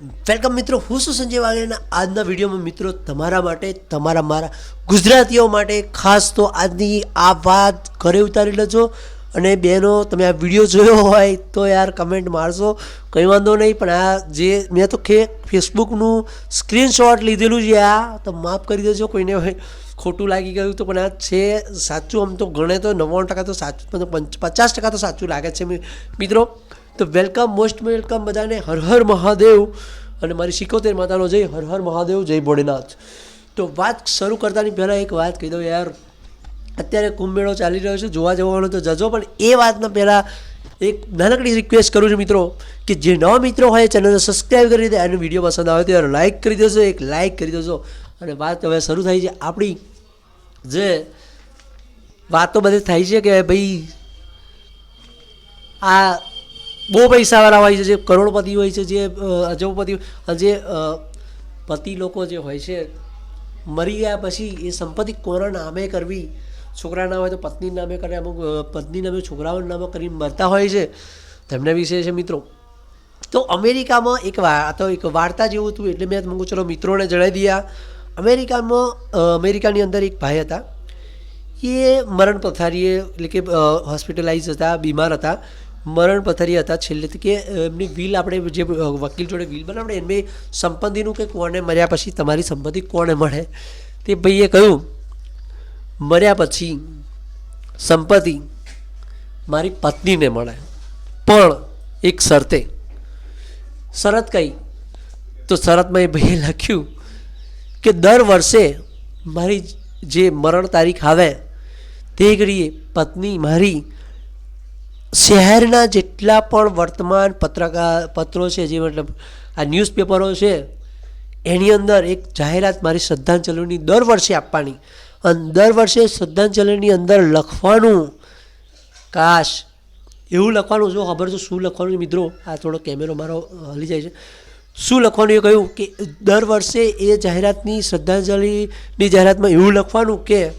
Welcome મિત્રો, હું શું સંજય વાઘેલાના આજના વિડીયોમાં મિત્રો તમારા માટે, તમારા મારા ગુજરાતીઓ માટે ખાસ તો આજની આ વાત ઘરે ઉતારી લેજો. અને બહેનો, તમે આ વીડિયો જોયો હોય તો યાર કમેન્ટ મારશો કંઈ વાંધો નહીં, પણ આ જે મેં તો ખે ફેસબુકનું સ્ક્રીનશોટ લીધેલું છે આ, તો માફ કરી દેજો, કોઈને ખોટું લાગી ગયું તો, પણ આ છે સાચું આમ તો ગણે તો નવ્વાણું ટકા તો સાચું, પચાસ ટકા તો સાચું લાગે છે મિત્રો. તો વેલકમ મોસ્ટ વેલકમ બધાને. હર હર મહાદેવ. અને મારી સિકોતેર માતાનો જય. હર હર મહાદેવ, જય ભોળેનાથ. તો વાત શરૂ કરતાની પહેલાં એક વાત કહી દઉં યાર. અત્યારે કુંભ મેળો ચાલી રહ્યો છે. જોવા જવાનો તો જજો, પણ એ વાતના પહેલાં એક નાનકડી રિક્વેસ્ટ કરું છું મિત્રો, કે જે નવા મિત્રો હોય ચેનલને સબસ્ક્રાઈબ કરી દે. અને વીડિયો પસંદ આવે તો લાઇક કરી દેજો, એક લાઇક કરી દેજો. અને વાત હવે શરૂ થઈ છે આપણી જે વાતો બધી થાય છે કે ભાઈ, આ બહુ પૈસાવાળા હોય છે, જે કરોડપતિ હોય છે, જે અજબપતિ જે પતિ લોકો જે હોય છે, મરી ગયા પછી એ સંપત્તિ કોના નામે કરવી? છોકરા ના હોય તો પત્ની નામે કરે, અમુક પત્ની નામે, છોકરાઓના નામે કરીને મરતા હોય છે. તેમના વિશે છે મિત્રો. તો અમેરિકામાં એક વા તો એક વાર્તા જેવું હતું, એટલે મેં મૂકું, ચલો મિત્રોને જણાવી દીધા અમેરિકામાં અમેરિકાની અંદર એક ભાઈ હતા. એ મરણ પથારીએ, એટલે કે હોસ્પિટલાઇઝ હતા, બીમાર હતા. મરણ પથારી હતા છેલ્લે કે એમની વિલ આપણે જે વકીલ જોડે વિલ બનાવડે એમને સંપત્તિનું કે કોને મર્યા પછી તમારી સંપત્તિ કોને મળે? તે ભાઈએ કહ્યું, મર્યા પછી સંપત્તિ મારી પત્નીને મળે. પણ એક શરતે. શરત કઈ? તો શરતમાં એ ભાઈએ લખ્યું કે, દર વર્ષે મારી જે મરણ તારીખ આવે, તે ઘડીએ પત્ની મારી શહેરના જેટલા પણ વર્તમાન પત્રકાર પત્રો છે, જે મતલબ આ ન્યૂઝપેપરો છે, એની અંદર એક જાહેરાત મારી શ્રદ્ધાંજલિની દર વર્ષે આપવાની. અને દર વર્ષે શ્રદ્ધાંજલિની અંદર લખવાનું, કાશ, એવું લખવાનું જો ખબર છે, શું લખવાનું મિત્રો? આ થોડો કેમેરો મારો હલી જાય છે. શું લખવાનું? એ કહ્યું કે દર વર્ષે એ જાહેરાતની શ્રદ્ધાંજલિની જાહેરાતમાં એવું લખવાનું કે,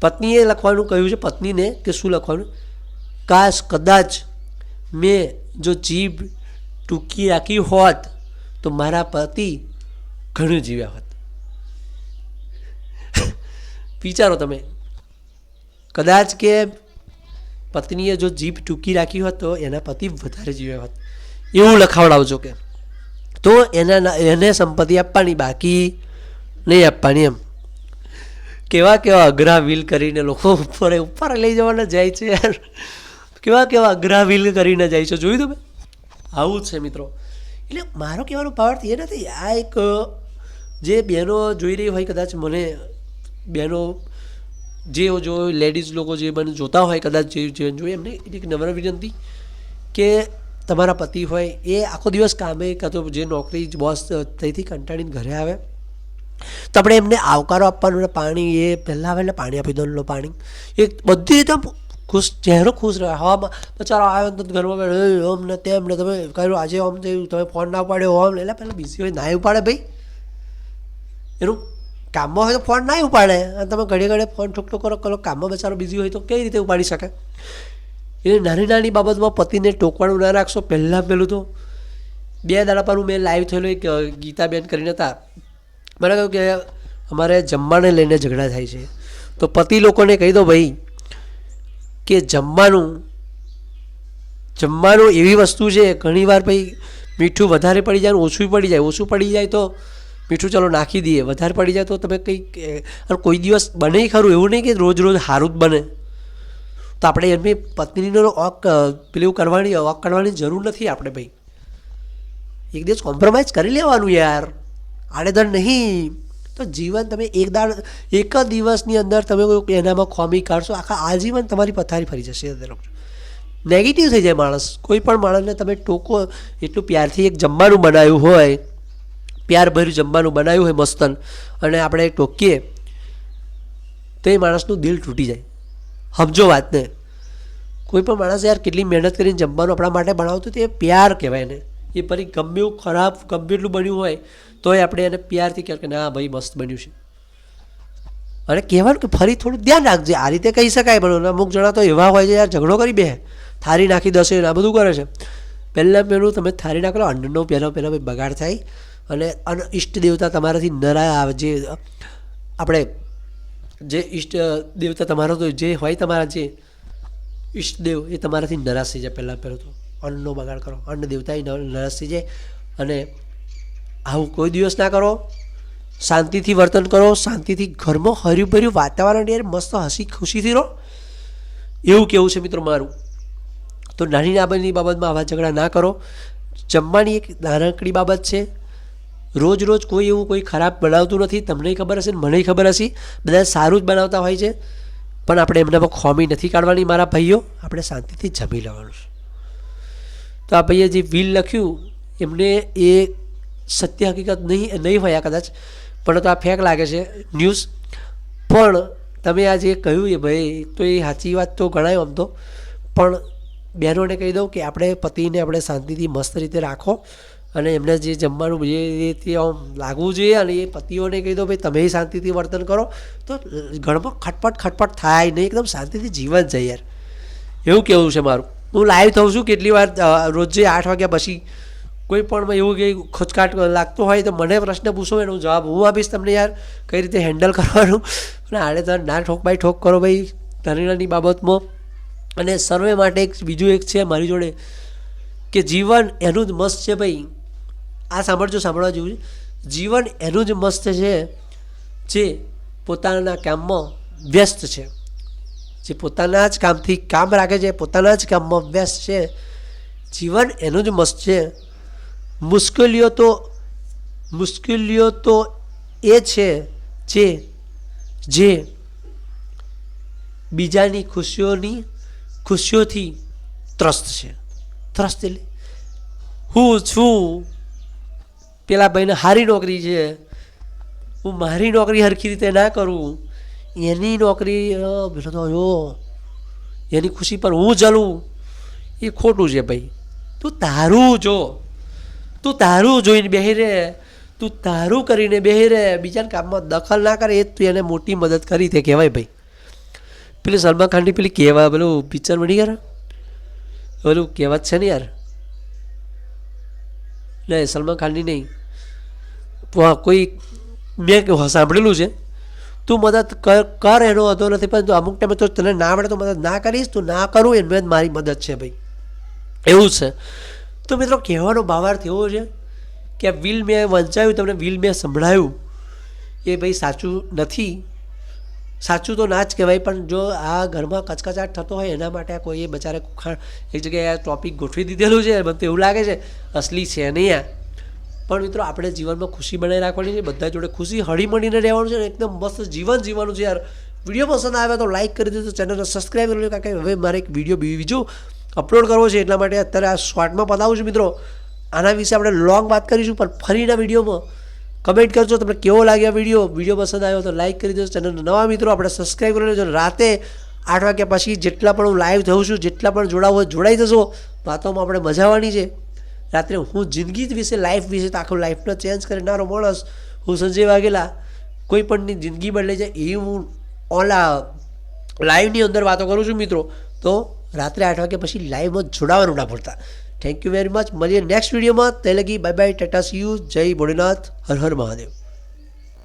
પત્નીએ લખવાનું કહ્યું છે, પત્નીને કે શું લખવાનું? કાશ કદાચ મેં જો જીભ ટૂંકી રાખી હોત તો મારા પતિ ઘણું જીવ્યા હોત. વિચારો તમે. કદાચ કે પત્નીએ જો જીભ ટૂંકી રાખી હોત તો એના પતિ વધારે જીવ્યા હોત. એવું લખાવડાવજો કે. તો એના એને સંપત્તિ આપવાની બાકી નહીં આપવાની એમ. કેવા કેવા અઘરા વિલ કરીને લોકો ઉપર ઉપર લઈ જવાના જાય છે યાર. કેવા કેવા અઘરા વિલ કરીને જાય છે, જોયું તમે? આવું જ છે મિત્રો. એટલે મારો કહેવાનો પાવર એ નથી, આ એક, જે બહેનો જોઈ રહી હોય કદાચ મને, બહેનો જે જો લેડીઝ લોકો જે મને જોતા હોય કદાચ જે જોઈએ, એમને એક નમ્ર વિનંતી કે તમારા પતિ હોય એ આખો દિવસ કામે કાં તો જે નોકરી બોસ ત્યાંથી કંટાળીને ઘરે આવે. તો આપણે એમને આવકારો આપવાનો પાણી, એ પહેલાં આવે એટલે પાણી આપી દો પાણી. એ બધી રીતે ખુશ ચહેરો ખુશ રહે. હવામાં બચારો આવ્યો તો ઘરમાં બેઠો, ઓમ ને તેમ ને તમે કર્યું આજે ઓમ થયું તમે ફોન ના ઉપાડ્યો ઓમ એટલે પહેલાં બિઝી હોય ના ઉપાડે ભાઈ. એનું કામમાં હોય તો ફોન ના ઉપાડે. અને તમે ઘડી ઘડી ફોન ઠોકઠો કરો કરો કામમાં બચારો બિઝી હોય તો કઈ રીતે ઉપાડી શકે? એટલે નાની નાની બાબતમાં પતિને ટોકવાનું ના રાખશો. પહેલાં પહેલું તો બે દાડા પર મેં લાઈવ થયેલો એક ગીતાબેન કરીને હતા. મને કહ્યું કે અમારે જમવાને લઈને ઝઘડા થાય છે. તો પતિ લોકોને કહી દો ભાઈ કે જમવાનું? જમવાનું એવી વસ્તુ છે ઘણીવાર ભાઈ મીઠું વધારે પડી જાય ઓછું પડી જાય. ઓછું પડી જાય તો મીઠું ચલો નાખી દઈએ. વધારે પડી જાય તો તમે કંઈક અને કોઈ દિવસ બને ખરું. એવું નહીં કે રોજ રોજ સારું જ બને. તો આપણે એમની પત્નીનો ઓક, પેલું કરવાની, ઓક કરવાની જરૂર નથી આપણે ભાઈ. એક દિવસ કોમ્પ્રોમાઇઝ કરી લેવાનું યાર. આડેધડ નહીં. તો જીવન તમે એક દાડ, એક જ દિવસની અંદર તમે કોઈ એનામાં ખોમી કાઢશો, આખા આજીવન તમારી પથારી ફરી જશે નેગેટિવ થઈ જાય માણસ. કોઈ પણ માણસને તમે ટોકો, એટલું પ્યારથી એક જમવાનું બનાવ્યું હોય પ્યાર ભર્યું જમવાનું બનાવ્યું હોય મસ્તન, અને આપણે ટોકીએ, તો એ માણસનું દિલ તૂટી જાય. સમજો વાતને. કોઈ પણ માણસ યાર કેટલી મહેનત કરીને જમવાનું આપણા માટે બનાવતું તે પ્યાર કહેવાય એને. એ ફરી ગમે ખરાબ ગમે એટલું બન્યું હોય, તોય આપણે એને પ્યારથી કહેવાય કે ના ભાઈ, મસ્ત બન્યું છે. અને કહેવાનું કે ફરી થોડું ધ્યાન રાખજે. આ રીતે કહી શકાય, પણ અમુક જણા તો એવા હોય છે યાર, ઝઘડો કરી બે થારી નાખી દસે આ બધું કરે છે. પહેલાં પહેલું તમે થારી નાખો અન્નનો પહેલાં પહેલાં ભાઈ બગાડ થાય. અને અન ઈષ્ટ દેવતા તમારાથી નરા આવે. જે, આપણે જે ઈષ્ટ દેવતા તમારો તો જે હોય તમારા જે ઈષ્ટદેવ એ તમારાથી નરાશ થઈ જાય પહેલાં પહેલાં તો. અન્નનો બગાડ કરો. અન્ન દેવતા એ છે અને આવું કોઈ દિવસ ના કરો. શાંતિથી વર્તન કરો. શાંતિથી ઘરમાં હર્યું ભર્યું વાતાવરણ યાર મસ્ત હસી ખુશીથી રહો. એવું કેવું છે મિત્રો મારું? તો નાની નાની બાબતમાં આવા ઝઘડા ના કરો. જમવાની એક નાનકડી બાબત છે. રોજ રોજ કોઈ એવું કોઈ ખરાબ બનાવતું નથી. તમને ખબર હશે મને ખબર હશે. બધા સારું જ બનાવતા હોય છે. પણ આપણે એમનામાં ખોમી નથી કાઢવાની મારા ભાઈઓ. આપણે શાંતિથી જમી લેવાનું છે. તો આ ભાઈએ જે વિલ લખ્યું, એમને એ સત્ય હકીકત નહીં નહીં હોય કદાચ, પણ તો આ ફેક લાગે છે ન્યૂઝ પણ તમે આ જે કહ્યું એ ભાઈ, તો એ સાચી વાત તો ગણાય આમ તો, પણ બહેનોને કહી દઉં કે આપણે પતિને આપણે શાંતિથી મસ્ત રીતે રાખો અને એમને જે જમવાનું જે રીતે આમ લાગવું જોઈએ અને એ પતિઓને કહી દો ભાઈ, તમે શાંતિથી વર્તન કરો. તો ઘરમાં ખટપટ ખટપટ થાય નહીં, એકદમ શાંતિથી જીવન જાય યાર. એવું કહેવું છે મારું. હું લાઈવ થઉં છું કેટલી વાર રોજે આઠ વાગ્યા પછી. કોઈ પણ એવું કંઈ ખચકાટ લાગતો હોય તો મને પ્રશ્ન પૂછો, એનો જવાબ હું આપીશ તમને યાર, કઈ રીતે હેન્ડલ કરવાનું. અને આડે તર ના ઠોક બાય ઠોક કરો ભાઈ નાની બાબતમાં. અને સર્વે માટે એક, બીજું એક છે મારી જોડે, કે જીવન એનું જ મસ્ત છે ભાઈ. આ સાંભળજો, સાંભળવા જેવું છે. જીવન એનું જ મસ્ત છે, જે પોતાના કામમાં વ્યસ્ત છે. જે પોતાના જ કામથી કામ રાખે છે, પોતાના જ કામમાં વ્યસ્ત છે, જીવન એનું જ મસ્ત છે. મુશ્કેલીઓ તો મુશ્કેલીઓ તો એ છે જે જે બીજાની ખુશીઓની, ખુશીઓથી ત્રસ્ત છે. ત્રસ્ત એટલે હું છું. પેલા ભાઈને સારી નોકરી છે. હું મારી નોકરી સરખી રીતે ના કરું. એની નોકરી તો જો એની ખુશી પર હું જલું એ ખોટું છે ભાઈ. તું તારું જો. તું તારું જોઈને બેહી રે તું તારું કરીને બેહી રે બીજાના કામમાં દખલ ના કરે, એ જ તું એને મોટી મદદ કરી તે કહેવાય ભાઈ. પેલી સલમાન ખાનની પેલી કહેવા, પેલું પિક્ચર બની ગયા પેલું કહેવત છે ને યાર. નહીં સલમાન ખાનની નહીં. કોઈ મેં સાંભળેલું છે. તું મદદ કર કર એનો હતો નથી પણ અમુક ટાઈમે તો તને ના આવડે તો મદદ ના કરીશ, તું ના કરું એમ મારી મદદ છે ભાઈ. એવું છે. તો મિત્રો કહેવાનો ભાવાર્થ એવો છે કે વિલ મેં વંચાયું, તમને વિલ મેં સંભળાયું, એ ભાઈ સાચું નથી. સાચું તો ના જ કહેવાય, પણ જો આ ઘરમાં કચકચાટ થતો હોય, એના માટે કોઈએ બચારે ખાણ એક જગ્યાએ ટોપિક ગોઠવી દીધેલું છે, મને તો એવું લાગે છે, અસલી છે નહીં આ. પણ મિત્રો, આપણે જીવનમાં ખુશી બનાવી રાખવાની છે, બધા જોડે ખુશી હળી મળીને રહેવાનું છે અને એકદમ મસ્ત જીવન જીવવાનું છે યાર. વીડિયો પસંદ આવે તો લાઈક કરી દેજો, ચેનલને સબસ્ક્રાઈબ કરી લો કારણ કે હવે મારે એક વીડિયો બીજો અપલોડ કરવો છે, એટલા માટે અત્યારે આ શોર્ટમાં પતાવું છું મિત્રો. આના વિશે આપણે લોંગ વાત કરીશું, પણ ફરીના વિડીયોમાં કમેન્ટ કરજો, તમને કેવો લાગ્યો વીડિયો વીડિયો પસંદ આવ્યો તો લાઈક કરી દેજો ચેનલ નવા મિત્રો, આપણે સબસ્ક્રાઈબ કરી લેજો રાતે આઠ વાગ્યા પછી જેટલા પણ હું લાઈવ થઉં છું, જેટલા પણ જોડાવો હોય, જોડાઈ જશો વાતોમાં આપણે મજા આવવાની છે. રાત્રે હું જિંદગી વિશે લાઈફ વિશે તો આખો લાઈફનો ચેન્જ કરનારો માણસ, હું સંજય વાઘેલા, કોઈ પણની જિંદગી બદલાઈ જાય એવી હું ઓલા લાઈવની અંદર વાતો કરું છું મિત્રો, તો રાત્રે આઠ વાગ્યા પછી લાઈવમાં જોડાવાનું ના ભૂલતા. થેન્ક યુ વેરી મચ મળીએ નેક્સ્ટ વિડીયોમાં તે લગી bye bye ta ta see you જય ભોળેનાથ. હર હર મહાદેવ.